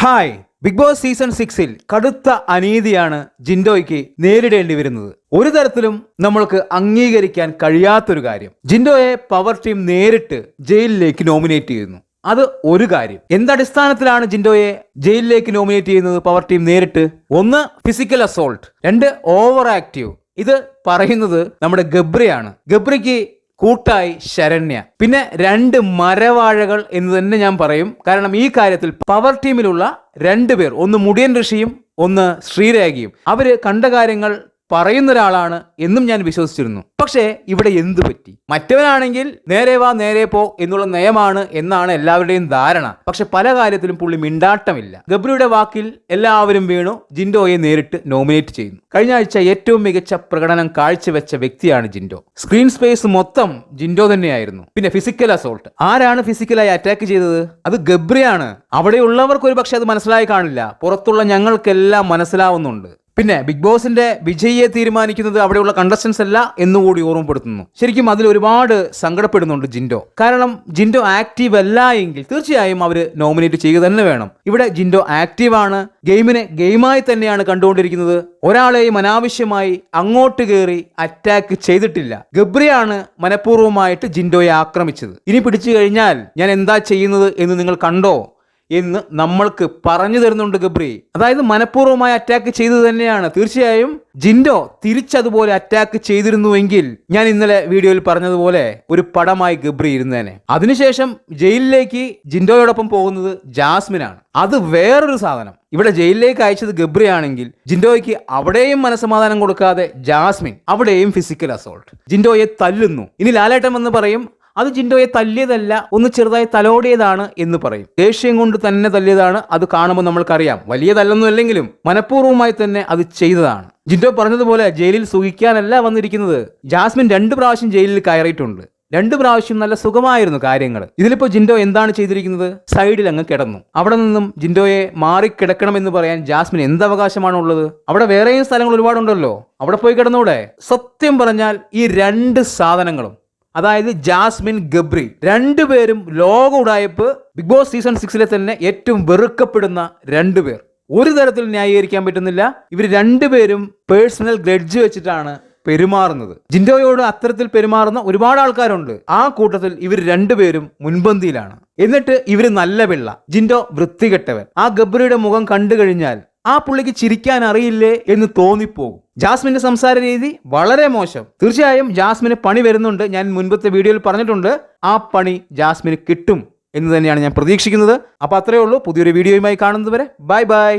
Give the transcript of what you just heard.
Hi. Big Boss season സിക്സിൽ കടുത്ത അനീതിയാണ് ജിൻഡോയ്ക്ക് നേരിടേണ്ടി വരുന്നത്. ഒരു തരത്തിലും നമ്മൾക്ക് അംഗീകരിക്കാൻ കഴിയാത്തൊരു കാര്യം. ജിൻഡോയെ പവർ ടീം നേരിട്ട് ജയിലിലേക്ക് നോമിനേറ്റ് ചെയ്യുന്നു. അത് ഒരു കാര്യം. എന്തടിസ്ഥാനത്തിലാണ് ജിൻഡോയെ ജയിലിലേക്ക് നോമിനേറ്റ് ചെയ്യുന്നത് പവർ ടീം നേരിട്ട്? ഒന്ന് ഫിസിക്കൽ അസോൾട്ട് രണ്ട് ഓവർ ആക്റ്റീവ് ഇത് പറയുന്നത് നമ്മുടെ ഗബ്രിയാണ്. ഗബ്രിക്ക് കൂട്ടായി ശരണ്യ. പിന്നെ രണ്ട് മരവാഴകൾ എന്ന് തന്നെ ഞാൻ പറയും. കാരണം ഈ കാര്യത്തിൽ പവർ ടീമിലുള്ള രണ്ടുപേർ ഒന്ന് മുടിയൻ ഋഷിയും ഒന്ന് ശ്രീരേഖയും. അവർ കണ്ട കാര്യങ്ങൾ പറയുന്ന ഒരാളാണ് എന്നും ഞാൻ വിശ്വസിച്ചിരുന്നു. പക്ഷേ ഇവിടെ എന്തു പറ്റി? മറ്റവനാണെങ്കിൽ നേരെ വാ നേരെ പോ എന്നുള്ള നയമാണ് എന്നാണ് എല്ലാവരുടെയും ധാരണ. പക്ഷെ പല കാര്യത്തിലും പുള്ളി മിണ്ടാട്ടമില്ല. ഗബ്രിയുടെ വാക്കിൽ എല്ലാവരും വീണു. ജിൻഡോയെ നേരിട്ട് നോമിനേറ്റ് ചെയ്യുന്നു. കഴിഞ്ഞ ആഴ്ച ഏറ്റവും മികച്ച പ്രകടനം കാഴ്ചവെച്ച വ്യക്തിയാണ് ജിൻഡോ. സ്ക്രീൻ സ്പേസ് മൊത്തം ജിൻഡോ തന്നെയായിരുന്നു. പിന്നെ ഫിസിക്കൽ അസോൾട്ട് ആരാണ് ഫിസിക്കലായി അറ്റാക്ക് ചെയ്തത്? അത് ഗബ്രിയാണ്. അവിടെയുള്ളവർക്ക് ഒരു പക്ഷെ അത് മനസ്സിലായി കാണില്ല. പുറത്തുള്ള ഞങ്ങൾക്കെല്ലാം മനസ്സിലാവുന്നുണ്ട്. പിന്നെ ബിഗ് ബോസിന്റെ വിജയിയെ തീരുമാനിക്കുന്നത് അവിടെയുള്ള കണ്ടസ്റ്റൻസ് അല്ല എന്നുകൂടി ഓർമ്മപ്പെടുത്തുന്നു. ശരിക്കും അതിൽ ഒരുപാട് സങ്കടപ്പെടുന്നുണ്ട് ജിൻഡോ. കാരണം ജിൻഡോ ആക്റ്റീവ് അല്ല എങ്കിൽ തീർച്ചയായും അവർ നോമിനേറ്റ് ചെയ്യുക തന്നെ വേണം. ഇവിടെ ജിൻഡോ ആക്റ്റീവ് ആണ്. ഗെയിമിനെ ഗെയിമായി തന്നെയാണ് കണ്ടുകൊണ്ടിരിക്കുന്നത്. ഒരാളെയും അനാവശ്യമായി അങ്ങോട്ട് കയറി അറ്റാക്ക് ചെയ്തിട്ടില്ല. ഗബ്രിയാണ് മനഃപൂർവമായിട്ട് ജിൻഡോയെ ആക്രമിച്ചത്. ഇനി പിടിച്ചു കഴിഞ്ഞാൽ ഞാൻ എന്താ ചെയ്യുന്നത് എന്ന് നിങ്ങൾ കണ്ടോ? എന്ന് നമ്മൾക്ക് പറഞ്ഞു തരുന്നുണ്ട് ഗബ്രി. അതായത് മനഃപൂർവമായി അറ്റാക്ക് ചെയ്തു തന്നെയാണ്. തീർച്ചയായും ജിൻഡോ തിരിച്ചതുപോലെ അറ്റാക്ക് ചെയ്തിരുന്നുവെങ്കിൽ ഞാൻ ഇന്നലെ വീഡിയോയിൽ പറഞ്ഞതുപോലെ ഒരു പടമായി ഗബ്രി ഇരുന്നേനെ. അതിനുശേഷം ജയിലിലേക്ക് ജിൻഡോയോടൊപ്പം പോകുന്നത് ജാസ്മിനാണ്. അത് വേറൊരു സാധനം. ഇവിടെ ജയിലിലേക്ക് അയച്ചത് ഗബ്രി ആണെങ്കിൽ ജിൻഡോയ്ക്ക് അവിടെയും മനസമാധാനം കൊടുക്കാതെ ജാസ്മിൻ അവിടെയും ഫിസിക്കൽ അസോൾട്ട് ജിൻഡോയെ തല്ലുന്നു. ഇനി ലാലേട്ടം എന്ന് പറയും അത് ജിൻഡോയെ തല്ലിയതല്ല ഒന്ന് ചെറുതായി തലോടിയതാണ് എന്ന് പറയും. ദേഷ്യം കൊണ്ട് തന്നെ തല്ലിയതാണ് അത് കാണുമ്പോൾ നമ്മൾക്കറിയാം. വലിയ തല്ലൊന്നും അല്ലെങ്കിലും മനഃപൂർവമായി തന്നെ അത് ചെയ്തതാണ്. ജിൻഡോ പറഞ്ഞതുപോലെ ജയിലിൽ സുഖിക്കാനല്ല വന്നിരിക്കുന്നത്. ജാസ്മിൻ രണ്ട് പ്രാവശ്യം ജയിലിൽ കയറിയിട്ടുണ്ട്. രണ്ട് പ്രാവശ്യം നല്ല സുഖമായിരുന്നു കാര്യങ്ങൾ. ഇതിലിപ്പോ ജിൻഡോ എന്താണ് ചെയ്തിരിക്കുന്നത്? സൈഡിൽ അങ്ങ് കിടന്നു. അവിടെ നിന്നും ജിൻഡോയെ മാറിക്കിടക്കണമെന്ന് പറയാൻ ജാസ്മിൻ എന്ത് അവകാശമാണ് ഉള്ളത് അവിടെ വേറെയും സ്ഥലങ്ങൾ ഒരുപാടുണ്ടല്ലോ. അവിടെ പോയി കിടന്നൂടെ? സത്യം പറഞ്ഞാൽ ഈ രണ്ട് സാധനങ്ങളും അതായത് ജാസ്മിൻ ഗബ്രി രണ്ടുപേരും ലോക ഉടായ്പ് ബിഗ് ബോസ് സീസൺ സിക്സിലെ തന്നെ ഏറ്റവും വെറുക്കപ്പെടുന്ന രണ്ടുപേർ. ഒരു തരത്തിൽ ന്യായീകരിക്കാൻ പറ്റുന്നില്ല. ഇവർ രണ്ടുപേരും പേഴ്സണൽ ഗ്രഡ്ജ് വെച്ചിട്ടാണ് പെരുമാറുന്നത്. ജിൻഡോയോട് അത്തരത്തിൽ പെരുമാറുന്ന ഒരുപാട് ആൾക്കാരുണ്ട്. ആ കൂട്ടത്തിൽ ഇവർ രണ്ടുപേരും മുൻപന്തിയിലാണ്. എന്നിട്ട് ഇവർ നല്ല പിള്ള. ജിൻഡോ വൃത്തികെട്ടവൻ. ആ ഗബ്രിയുടെ മുഖം കണ്ടു കഴിഞ്ഞാൽ ആ പുള്ളിക്ക് ചിരിക്കാൻ അറിയില്ലേ എന്ന് തോന്നിപ്പോകും. ജാസ്മിന്റെ സംസാര രീതി വളരെ മോശം. തീർച്ചയായും ജാസ്മിന് പണി വരുന്നുണ്ട്. ഞാൻ മുൻപത്തെ വീഡിയോയിൽ പറഞ്ഞിട്ടുണ്ട്. ആ പണി ജാസ്മിന് കിട്ടും എന്ന് തന്നെയാണ് ഞാൻ പ്രതീക്ഷിക്കുന്നത്. അപ്പോൾ അത്രയേ ഉള്ളൂ. പുതിയൊരു വീഡിയോയുമായി കാണുന്നതുവരെ. Bye bye.